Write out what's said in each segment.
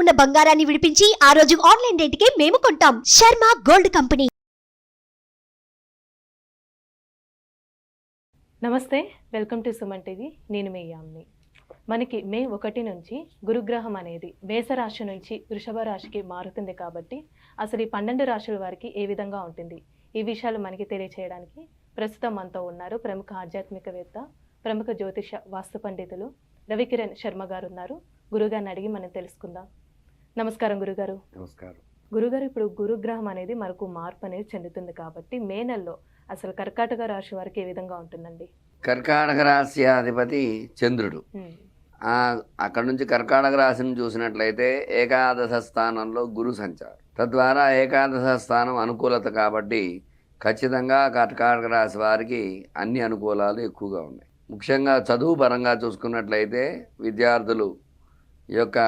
ఉన్న బంగారాన్ని విడిపించి ఆ రోజు ఆన్లైన్ రేటుకే మేము కొంటాం. Sharma gold company. నమస్తే వెల్కమ్ టు సుమన్ టీవీ. నేను మీ యామ్ని. మనకి మే ఒకటి నుంచి గురుగ్రహం అనేది మేషరాశి నుంచి వృషభ రాశికి మారుతుంది కాబట్టి అసలు ఈ పన్నెండు రాశుల వారికి ఏ విధంగా ఉంటుంది? ఈ విషయాలు మనకి తెలియచేయడానికి ప్రస్తుతం మనతో ఉన్నారు ప్రముఖ ఆధ్యాత్మికవేత్త ప్రముఖ జ్యోతిష వాస్తు పండితులు రవికిరణ్ శర్మ గారు ఉన్నారు. గురుగారిని అడిగి మనం తెలుసుకుందాం. నమస్కారం గురుగారు. నమస్కారం. గురుగారు ఇప్పుడు గురుగ్రహం అనేది మనకు మార్పు అనేది చెందుతుంది కాబట్టి మే నెలలో అసలు కర్కాటక రాశి వారికి ఏ విధంగా ఉంటుందండి? కర్కాటక రాశి అధిపతి చంద్రుడు. అక్కడ నుంచి కర్కాటక రాశిని చూసినట్లయితే ఏకాదశ స్థానంలో గురు సంచారం. తద్వారా ఏకాదశ స్థానం అనుకూలత కాబట్టి ఖచ్చితంగా కర్కాటక రాశి వారికి అన్ని అనుకూలాలు ఎక్కువగా ఉన్నాయి. ముఖ్యంగా చదువు పరంగా చూసుకున్నట్లయితే విద్యార్థులు ఈ యొక్క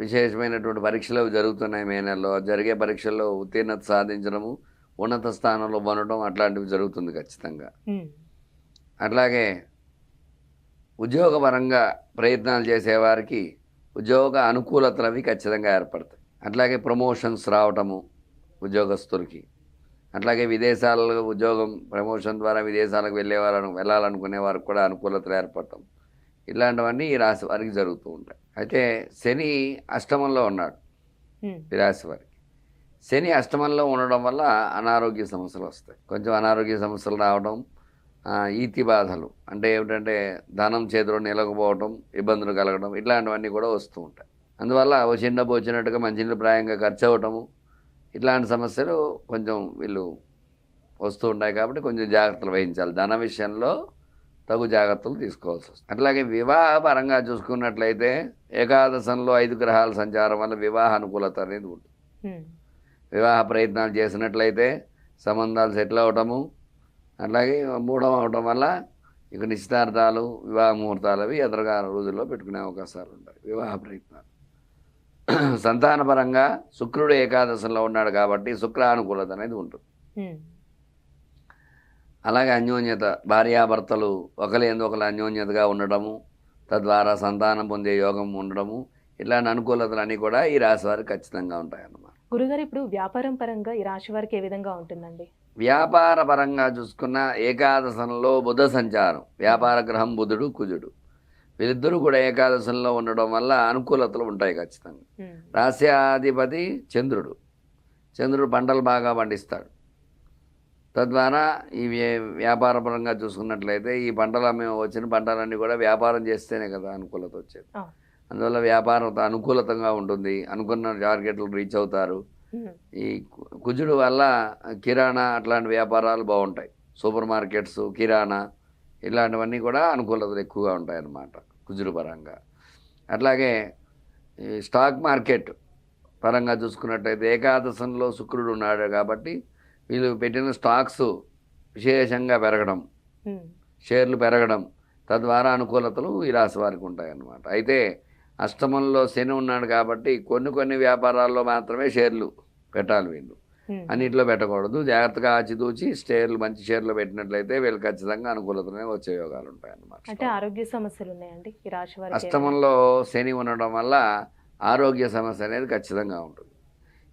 విశేషమైనటువంటి పరీక్షలు జరుగుతున్నాయి మే నెలలో. జరిగే పరీక్షల్లో ఉత్తీర్ణత సాధించడము ఉన్నత స్థానంలో ఉండడం అట్లాంటివి జరుగుతుంది ఖచ్చితంగా. అట్లాగే ఉద్యోగపరంగా ప్రయత్నాలు చేసేవారికి ఉద్యోగ అనుకూలతలు అవి ఖచ్చితంగా ఏర్పడతాయి. అట్లాగే ప్రమోషన్స్ రావటము ఉద్యోగస్తులకి. అట్లాగే విదేశాలలో ఉద్యోగం ప్రమోషన్ ద్వారా విదేశాలకు వెళ్ళేవారు వెళ్ళాలనుకునే వారికి కూడా అనుకూలతలు ఏర్పడటం. ఇలాంటివన్నీ ఈ రాశి వారికి జరుగుతూ ఉంటాయి. అయితే శని అష్టమంలో ఉన్నాడు. ఈ రాశి వారికి. శని అష్టమంలో ఉండడం వల్ల అనారోగ్య సమస్యలు వస్తాయి. కొంచెం అనారోగ్య సమస్యలు రావడం ఈతి బాధలు అంటే ఏమిటంటే ధనం చేతిలో నిలకపోవడం ఇబ్బందులు కలగడం ఇట్లాంటివన్నీ కూడా వస్తూ ఉంటాయి. అందువల్ల ఓ చిన్న వచ్చినట్టుగా మంచినీళ్ళు ప్రాయంగా ఖర్చు అవ్వటము ఇట్లాంటి సమస్యలు కొంచెం వీళ్ళు వస్తూ ఉంటాయి కాబట్టి కొంచెం జాగ్రత్తలు వహించాలి. ధన విషయంలో తగు జాగ్రత్తలు తీసుకోవాల్సి వస్తుంది. అట్లాగే వివాహ పరంగా చూసుకున్నట్లయితే ఏకాదశంలో ఐదు గ్రహాల సంచారం వల్ల వివాహ అనుకూలత అనేది ఉంటుంది. వివాహ ప్రయత్నాలు చేసినట్లయితే సంబంధాలు సెటిల్ అవటము అట్లాగే మూఢం అవటం వల్ల ఇక నిశ్చితార్థాలు వివాహ ముహూర్తాలు అవి ఎదురుగా రోజుల్లో పెట్టుకునే అవకాశాలు ఉంటాయి. వివాహ ప్రయత్నాలు. సంతానపరంగా శుక్రుడు ఏకాదశంలో ఉన్నాడు కాబట్టి శుక్రానుకూలత అనేది ఉంటుంది. అలాగే అన్యోన్యత భార్యాభర్తలు ఒకరి ఒకరు అన్యోన్యతగా ఉండడము తద్వారా సంతానం పొందే యోగం ఉండడము ఇలాంటి అనుకూలతలు అన్నీ కూడా ఈ రాశి వారికి ఖచ్చితంగా ఉంటాయన్నమాట. గురుగారు ఇప్పుడు వ్యాపారం పరంగా ఈ రాశి వారికి ఏ విధంగా ఉంటుందండి? వ్యాపార పరంగా చూసుకున్న ఏకాదశంలో బుధ సంచారం వ్యాపార గ్రహం బుధుడు కుజుడు. వీళ్ళిద్దరూ కూడా ఏకాదశంలో ఉండడం వల్ల అనుకూలతలు ఉంటాయి ఖచ్చితంగా. ఉమ్, రాస్యాధిపతి చంద్రుడు. చంద్రుడు పంటలు బాగా పండిస్తాడు. తద్వారా ఈ వ్య- వ్యాపార పరంగా చూసుకున్నట్లయితే ఈ పంటలు మేము వచ్చిన పంటలన్నీ కూడా వ్యాపారం చేస్తేనే కదా అనుకూలత వచ్చేది. అందువల్ల వ్యాపారం అనుకూలతంగా ఉంటుంది. అనుకున్న టార్గెట్లు రీచ్ అవుతారు. ఈ కుజుడు వల్ల కిరాణా అట్లాంటి వ్యాపారాలు బాగుంటాయి. సూపర్ మార్కెట్స్ కిరాణా ఇలాంటివన్నీ కూడా అనుకూలతలు ఎక్కువగా ఉంటాయి అన్నమాట కుజుడు పరంగా. అట్లాగే ఈ స్టాక్ మార్కెట్ పరంగా చూసుకున్నట్టయితే ఏకాదశంలో శుక్రుడు ఉన్నాడు కాబట్టి వీళ్ళు పెట్టిన స్టాక్స్ విశేషంగా పెరగడం షేర్లు పెరగడం తద్వారా అనుకూలతలు ఈ రాశి వారికి ఉంటాయన్నమాట. అయితే అష్టమంలో శని ఉన్నాడు కాబట్టి కొన్ని కొన్ని వ్యాపారాల్లో మాత్రమే షేర్లు పెట్టాలి వీళ్ళు. అన్నింటిలో పెట్టకూడదు. జాగ్రత్తగా ఆచితూచి షేర్లు మంచి షేర్లు పెట్టినట్లయితే వీళ్ళు ఖచ్చితంగా అనుకూలతనే వచ్చే యోగాలు ఉంటాయన్నమాట. అంటే ఆరోగ్య సమస్యలు ఉన్నాయండి? అష్టమంలో శని ఉండడం వల్ల ఆరోగ్య సమస్య అనేది ఖచ్చితంగా ఉంటుంది.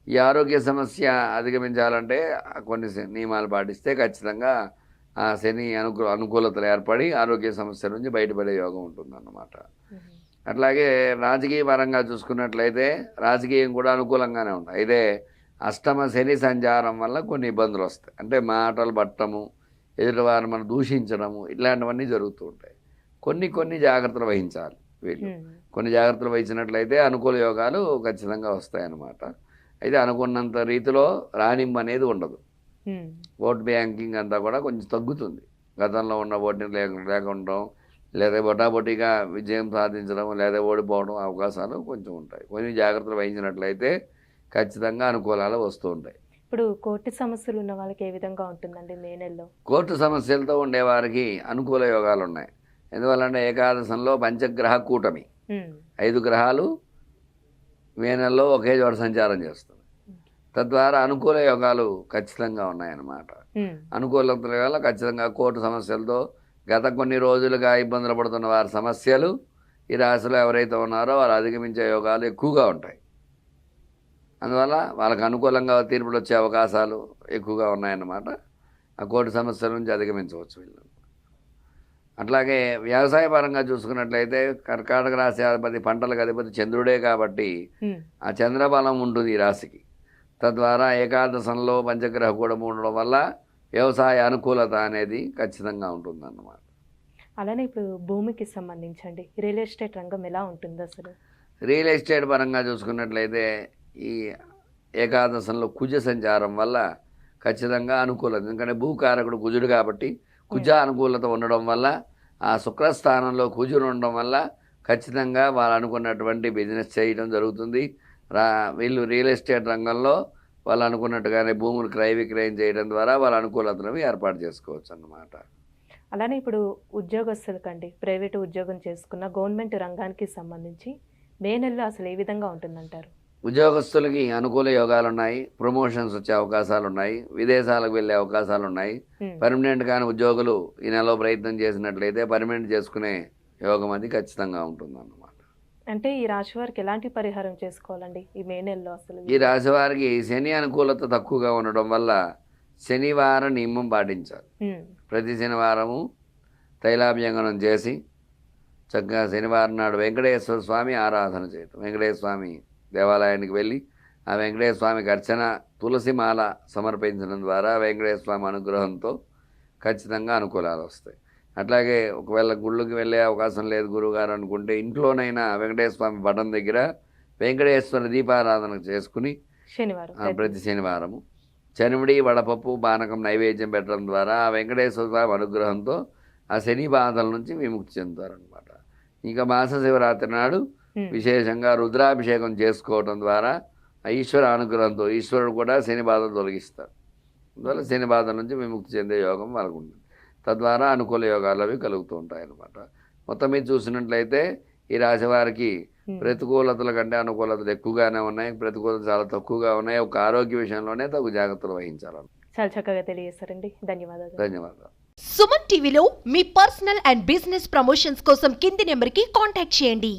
ఈ ఆరోగ్య సమస్య అధిగమించాలంటే కొన్ని నియమాలు పాటిస్తే ఖచ్చితంగా ఆ శని అనుకూ అనుకూలతలు ఏర్పడి ఆరోగ్య సమస్య నుంచి బయటపడే యోగం ఉంటుందన్నమాట. అట్లాగే రాజకీయ పరంగా చూసుకున్నట్లయితే రాజకీయం కూడా అనుకూలంగానే ఉంది అయితే అష్టమ శని సంచారం వల్ల కొన్ని ఇబ్బందులు వస్తాయి. అంటే మాటలు పట్టము ఎదుటివారు మనం దూషించడము ఇట్లాంటివన్నీ జరుగుతూ ఉంటాయి. కొన్ని కొన్ని జాగ్రత్తలు వహించాలి వీళ్ళు. కొన్ని జాగ్రత్తలు వహించినట్లయితే అనుకూల యోగాలు ఖచ్చితంగా వస్తాయన్నమాట. అయితే అనుకున్నంత రీతిలో రాణింపు అనేది ఉండదు. ఓట్ బ్యాంకింగ్ అంతా కూడా కొంచెం తగ్గుతుంది. గతంలో ఉన్న ఓటుని లేక లేకుండా లేదా బొటాబొటీగా విజయం సాధించడం లేదా ఓడిపోవడం అవకాశాలు కొంచెం ఉంటాయి. కొన్ని జాగ్రత్తలు వహించినట్లయితే ఖచ్చితంగా అనుకూలాలు వస్తూ ఉంటాయి. ఇప్పుడు కోర్టు సమస్యలు ఉన్న వాళ్ళకి ఏ విధంగా ఉంటుందండి మే నెలలో? కోర్టు సమస్యలతో ఉండేవారికి అనుకూల యోగాలు ఉన్నాయి. ఎందువల్లంటే ఏకాదశంలో పంచగ్రహ కూటమి. ఐదు గ్రహాలు మే నెలలో ఒకే చోట సంచారం చేస్తుంది తద్వారా అనుకూల యోగాలు ఖచ్చితంగా ఉన్నాయన్నమాట. అనుకూలతల వల్ల ఖచ్చితంగా కోర్టు సమస్యలతో గత కొన్ని రోజులుగా ఇబ్బందులు పడుతున్న వారి సమస్యలు ఈ రాశిలో ఎవరైతే ఉన్నారో వారు అధిగమించే యోగాలు ఎక్కువగా ఉంటాయి. అందువల్ల వాళ్ళకు అనుకూలంగా తీర్పులు వచ్చే అవకాశాలు ఎక్కువగా ఉన్నాయన్నమాట. ఆ కోర్టు సమస్యల నుంచి అధిగమించవచ్చు వీళ్ళు. అట్లాగే వ్యవసాయ పరంగా చూసుకున్నట్లయితే కర్కాటక రాశి అధిపతి పంటలకు అధిపతి చంద్రుడే కాబట్టి ఆ చంద్రబలం ఉంటుంది ఈ రాశికి. తద్వారా ఏకాదశంలో పంచగ్రహ కూడా ఉండడం వల్ల వ్యవసాయ అనుకూలత అనేది ఖచ్చితంగా ఉంటుందన్నమాట. అలానే ఇప్పుడు భూమికి సంబంధించండి. రియల్ ఎస్టేట్ రంగం ఎలా ఉంటుంది అసలు? రియల్ ఎస్టేట్ పరంగా చూసుకున్నట్లయితే ఈ ఏకాదశంలో కుజ సంచారం వల్ల ఖచ్చితంగా అనుకూలత. ఎందుకంటే భూకారకుడు కుజుడు కాబట్టి కుజ అనుకూలత ఉండడం వల్ల ఆ శుక్రస్థానంలో కుజుడు ఉండడం వల్ల ఖచ్చితంగా వాళ్ళు అనుకున్నటువంటి బిజినెస్ చేయడం జరుగుతుంది. వీళ్ళు రియల్ ఎస్టేట్ రంగంలో వాళ్ళు అనుకున్నట్టుగానే భూములు క్రయ విక్రయం చేయడం ద్వారా వాళ్ళ అనుకూలతను ఏర్పాటు చేసుకోవచ్చు అన్నమాట. అలానే ఇప్పుడు ఉద్యోగస్తులకండి ప్రైవేటు ఉద్యోగం చేసుకున్న గవర్నమెంట్ రంగానికి సంబంధించి మే నెలలో అసలు ఏ విధంగా ఉంటుందంటారు? ఉద్యోగస్తులకి అనుకూల యోగాలు ఉన్నాయి ప్రమోషన్స్ వచ్చే అవకాశాలు ఉన్నాయి విదేశాలకు వెళ్ళే అవకాశాలు ఉన్నాయి పర్మనెంట్ కాని ఉద్యోగులు ఈ నెలలో ప్రయత్నం చేసినట్లయితే పర్మనెంట్ చేసుకునే యోగం అది ఖచ్చితంగా ఉంటుంది అన్నమాట అంటే ఈ రాశి వారికి ఎలాంటి పరిహారం చేసుకోవాలండి? ఈ మే నెలలో అసలు ఈ రాశి వారికి శని అనుకూలత తక్కువగా ఉండడం వల్ల శనివారం నియమం పాటించాలి. ప్రతి శనివారము తైలాభ్యంగనం చేసి చక్కగా శనివారం నాడు వెంకటేశ్వర స్వామి ఆరాధన చేయటం వెంకటేశ్వర స్వామి దేవాలయానికి వెళ్ళి ఆ వెంకటేశ్వర స్వామికి అర్చన తులసి మాల సమర్పించడం ద్వారా వెంకటేశ్వర స్వామి అనుగ్రహంతో ఖచ్చితంగా అనుకూలాలు వస్తాయి. అట్లాగే ఒకవేళ గుళ్ళకి వెళ్ళే అవకాశం లేదు గురువుగారు అనుకుంటే ఇంట్లోనైనా వెంకటేశ్వర స్వామి పటం దగ్గర వెంకటేశ్వర దీపారాధన చేసుకుని శనివారం. ప్రతి శనివారము చనివిడి వడపప్పు పానకం నైవేద్యం పెట్టడం ద్వారా ఆ వెంకటేశ్వర స్వామి అనుగ్రహంతో ఆ శని బాధల నుంచి విముక్తి చెందుతారనమాట ఇంకా మాస శివరాత్రి నాడు విశేషంగా రుద్రాభిషేకం చేసుకోవడం ద్వారా ఆ ఈశ్వర అనుగ్రహంతో ఈశ్వరుడు కూడా శని బాధలు తొలగిస్తారు. అందువల్ల శని బాధ నుంచి విముక్తి చెందే యోగం వాళ్ళకు ఉంటుంది తద్వారా అనుకూల యోగాలు అవి కలుగుతూ ఉంటాయి అన్నమాట. మొత్తం మీద చూసినట్లయితే ఈ రాశి వారికి ఉమ్. ప్రతికూలతల కంటే అనుకూలతలు ఎక్కువగానే ఉన్నాయి. ప్రతికూలతలు చాలా తక్కువగా ఉన్నాయి. ఒక ఆరోగ్య విషయంలోనే తగు జాగ్రత్తలు వహించాలి చాలా చక్కగా తెలియజేస్తారండి ధన్యవాదాలు. ధన్యవాదాలు. సుమన్ టీవీలో మీ పర్సనల్ అండ్ బిజినెస్ ప్రమోషన్స్ కోసం కింది నెంబర్కి కాంటాక్ట్ చేయండి.